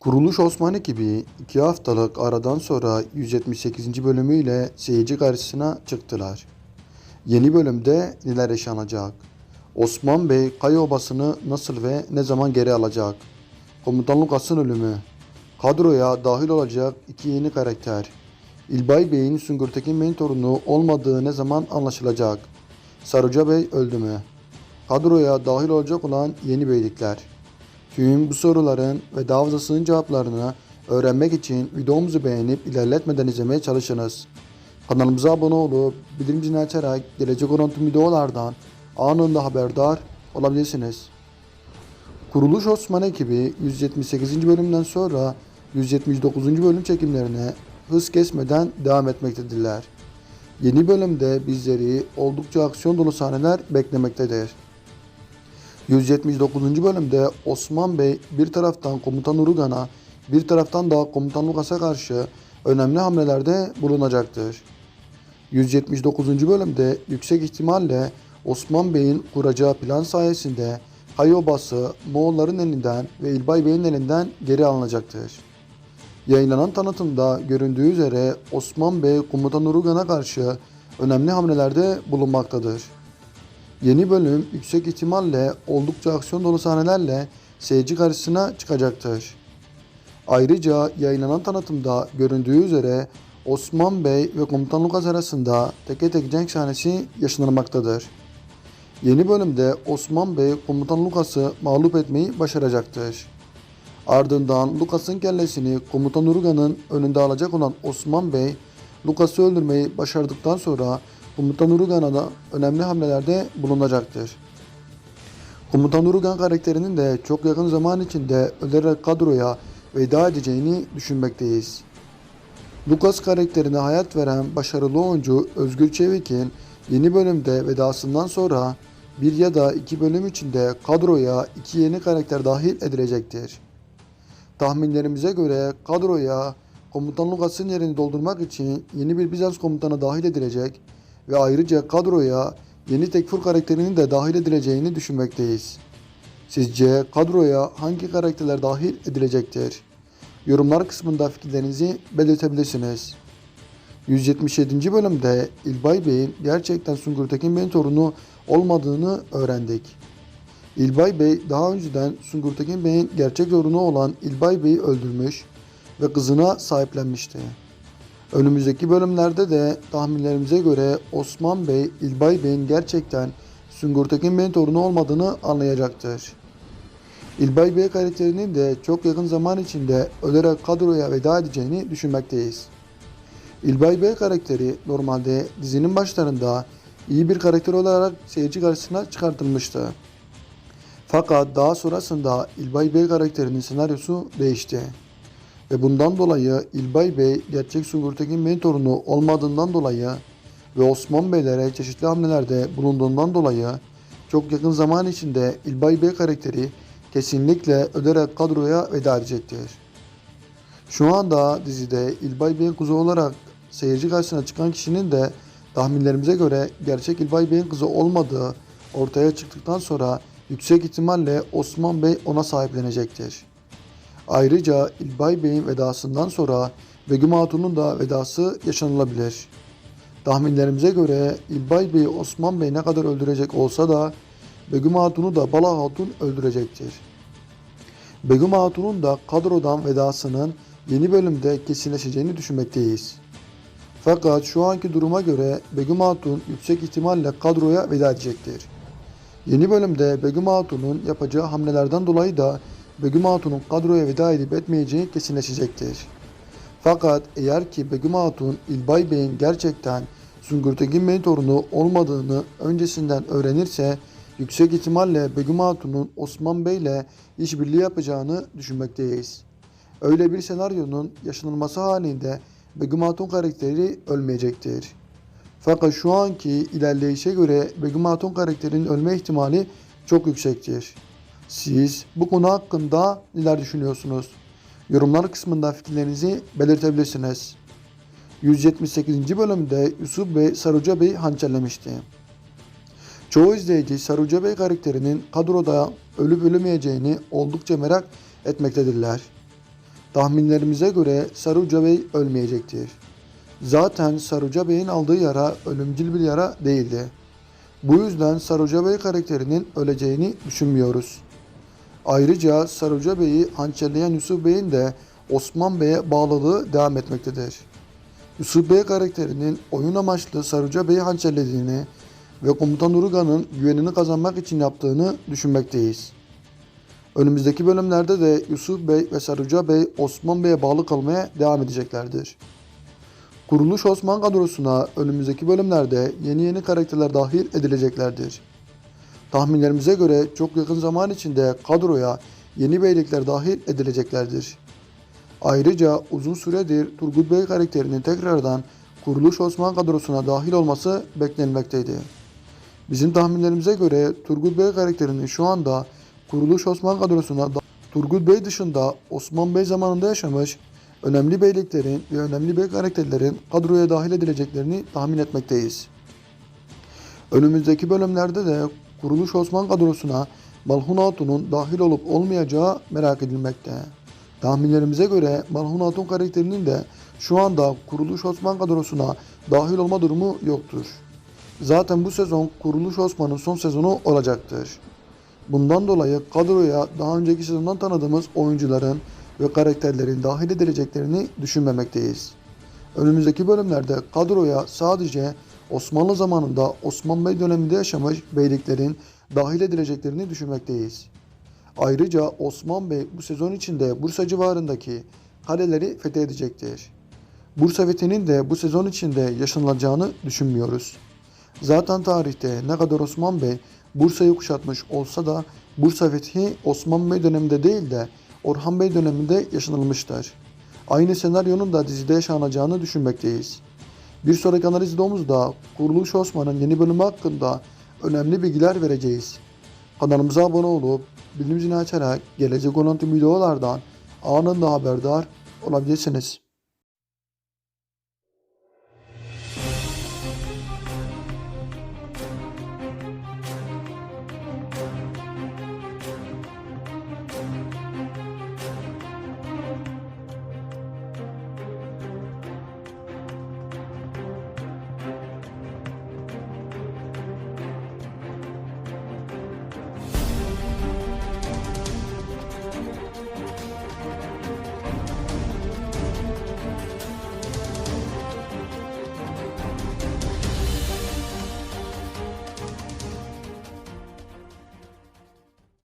Kuruluş Osman ekibi 2 haftalık aradan sonra 178. bölümüyle seyirci karşısına çıktılar. Yeni bölümde neler yaşanacak? Osman Bey Kaya Obası'nı nasıl ve ne zaman geri alacak? Komutan Lukas'ın ölümü. Kadroya dahil olacak iki yeni karakter. İlbay Bey'in Süngürtekin Bey'in torunu olmadığı ne zaman anlaşılacak? Saruca Bey öldü mü? Kadroya dahil olacak olan yeni beylikler. Tüm bu soruların ve daha fazlasının cevaplarını öğrenmek için videomuzu beğenip ilerletmeden izlemeye çalışınız. Kanalımıza abone olup bildirim zilini açarak gelecek olan tüm videolardan anında haberdar olabilirsiniz. Kuruluş Osman ekibi 178. bölümden sonra 179. bölüm çekimlerine hız kesmeden devam etmektedirler. Yeni bölümde bizleri oldukça aksiyon dolu sahneler beklemektedir. 179. bölümde Osman Bey bir taraftan komutan Urugan'a bir taraftan da komutan Lukas'a karşı önemli hamlelerde bulunacaktır. 179. bölümde yüksek ihtimalle Osman Bey'in kuracağı plan sayesinde Hayobası Moğolların elinden ve İlbay Bey'in elinden geri alınacaktır. Yayınlanan tanıtımda göründüğü üzere Osman Bey komutan Urugan'a karşı önemli hamlelerde bulunmaktadır. Yeni bölüm yüksek ihtimalle oldukça aksiyon dolu sahnelerle seyirci karşısına çıkacaktır. Ayrıca yayınlanan tanıtımda göründüğü üzere Osman Bey ve Komutan Lukas arasında teke tek cenk sahnesi yaşanılmaktadır. Yeni bölümde Osman Bey Komutan Lukas'ı mağlup etmeyi başaracaktır. Ardından Lukas'ın kellesini Komutan Uruga'nın önünde alacak olan Osman Bey, Lukas'ı öldürmeyi başardıktan sonra Komutan Urugan'a da önemli hamlelerde bulunacaktır. Komutan Urugan karakterinin de çok yakın zaman içinde ölerek kadroya veda edeceğini düşünmekteyiz. Lucas karakterine hayat veren başarılı oyuncu Özgür Çevik'in yeni bölümde vedasından sonra bir ya da iki bölüm içinde kadroya iki yeni karakter dahil edilecektir. Tahminlerimize göre kadroya komutan Lucas'ın yerini doldurmak için yeni bir Bizans komutanı dahil edilecek ve ayrıca kadroya yeni Tekfur karakterinin de dahil edileceğini düşünmekteyiz. Sizce kadroya hangi karakterler dahil edilecektir? Yorumlar kısmında fikirlerinizi belirtebilirsiniz. 177. bölümde İlbay Bey'in gerçekten Sungur Tekin Bey'in torunu olmadığını öğrendik. İlbay Bey daha önceden Sungur Tekin Bey'in gerçek torunu olan İlbay Bey'i öldürmüş ve kızına sahiplenmişti. Önümüzdeki bölümlerde de tahminlerimize göre Osman Bey, İlbay Bey'in gerçekten Sungur Tekin Bey'in torunu olmadığını anlayacaktır. İlbay Bey karakterinin de çok yakın zaman içinde ölerek kadroya veda edeceğini düşünmekteyiz. İlbay Bey karakteri normalde dizinin başlarında iyi bir karakter olarak seyirci karşısına çıkartılmıştı. Fakat daha sonrasında İlbay Bey karakterinin senaryosu değişti. Ve bundan dolayı İlbay Bey gerçek Sungurtekin Bey'in torunu olmadığından dolayı ve Osman Beylere çeşitli hamlelerde bulunduğundan dolayı çok yakın zaman içinde İlbay Bey karakteri kesinlikle öderek kadroya veda edecektir. Şu anda dizide İlbay Bey'in kızı olarak seyirci karşısına çıkan kişinin de tahminlerimize göre gerçek İlbay Bey'in kızı olmadığı ortaya çıktıktan sonra yüksek ihtimalle Osman Bey ona sahiplenecektir. Ayrıca İlbay Bey'in vedasından sonra Begüm Hatun'un da vedası yaşanılabilir. Tahminlerimize göre İlbay Bey Osman Bey ne kadar öldürecek olsa da Begüm Hatun'u da Bala Hatun öldürecektir. Begüm Hatun'un da kadrodan vedasının yeni bölümde kesinleşeceğini düşünmekteyiz. Fakat şu anki duruma göre Begüm Hatun yüksek ihtimalle kadroya veda edecektir. Yeni bölümde Begüm Hatun'un yapacağı hamlelerden dolayı da Begüm Hatun'un kadroya veda edip etmeyeceği kesinleşecektir. Fakat eğer ki Begüm Hatun İlbay Bey'in gerçekten Sungurtekin Bey'in torunu olmadığını öncesinden öğrenirse yüksek ihtimalle Begüm Hatun'un Osman Bey ile işbirliği yapacağını düşünmekteyiz. Öyle bir senaryonun yaşanılması halinde Begüm Hatun karakteri ölmeyecektir. Fakat şu anki ilerleyişe göre Begüm Hatun karakterinin ölme ihtimali çok yüksektir. Siz bu konu hakkında neler düşünüyorsunuz? Yorumlar kısmında fikirlerinizi belirtebilirsiniz. 178. bölümde Yusuf Bey Saruca Bey hançerlemişti. Çoğu izleyici Saruca Bey karakterinin kadroda ölüp ölümeyeceğini oldukça merak etmektedirler. Tahminlerimize göre Saruca Bey ölmeyecektir. Zaten Saruca Bey'in aldığı yara ölümcül bir yara değildi. Bu yüzden Saruca Bey karakterinin öleceğini düşünmüyoruz. Ayrıca Saruca Bey'i hançerleyen Yusuf Bey'in de Osman Bey'e bağlılığı devam etmektedir. Yusuf Bey karakterinin oyun amaçlı Saruca Bey'i hançerlediğini ve Komutan Uruga'nın güvenini kazanmak için yaptığını düşünmekteyiz. Önümüzdeki bölümlerde de Yusuf Bey ve Saruca Bey Osman Bey'e bağlı kalmaya devam edeceklerdir. Kuruluş Osman kadrosuna önümüzdeki bölümlerde yeni yeni karakterler dahil edileceklerdir. Tahminlerimize göre çok yakın zaman içinde kadroya yeni beylikler dahil edileceklerdir. Ayrıca uzun süredir Turgut Bey karakterinin tekrardan Kuruluş Osman kadrosuna dahil olması beklenmekteydi. Bizim tahminlerimize göre Turgut Bey karakterinin şu anda Kuruluş Osman kadrosuna Turgut Bey dışında Osman Bey zamanında yaşamış önemli beyliklerin ve önemli bey karakterlerin kadroya dahil edileceklerini tahmin etmekteyiz. Önümüzdeki bölümlerde de Kuruluş Osman kadrosuna Malhun Hatun'un dahil olup olmayacağı merak edilmekte. Tahminlerimize göre Malhun Hatun karakterinin de şu anda Kuruluş Osman kadrosuna dahil olma durumu yoktur. Zaten bu sezon Kuruluş Osman'ın son sezonu olacaktır. Bundan dolayı kadroya daha önceki sezondan tanıdığımız oyuncuların ve karakterlerin dahil edileceklerini düşünmemekteyiz. Önümüzdeki bölümlerde kadroya sadece Osmanlı zamanında Osman Bey döneminde yaşamış beyliklerin dahil edileceklerini düşünmekteyiz. Ayrıca Osman Bey bu sezon içinde Bursa civarındaki kaleleri fethedecektir. Bursa fethinin de bu sezon içinde yaşanılacağını düşünmüyoruz. Zaten tarihte ne kadar Osman Bey Bursa'yı kuşatmış olsa da Bursa fethi Osman Bey döneminde değil de Orhan Bey döneminde yaşanılmıştır. Aynı senaryonun da dizide yaşanacağını düşünmekteyiz. Bir sonraki analiz Kuruluş Osman'ın yeni bölümü hakkında önemli bilgiler vereceğiz. Kanalımıza abone olup bildirim açarak gelecek olan tüm videolardan anında haberdar olabilirsiniz.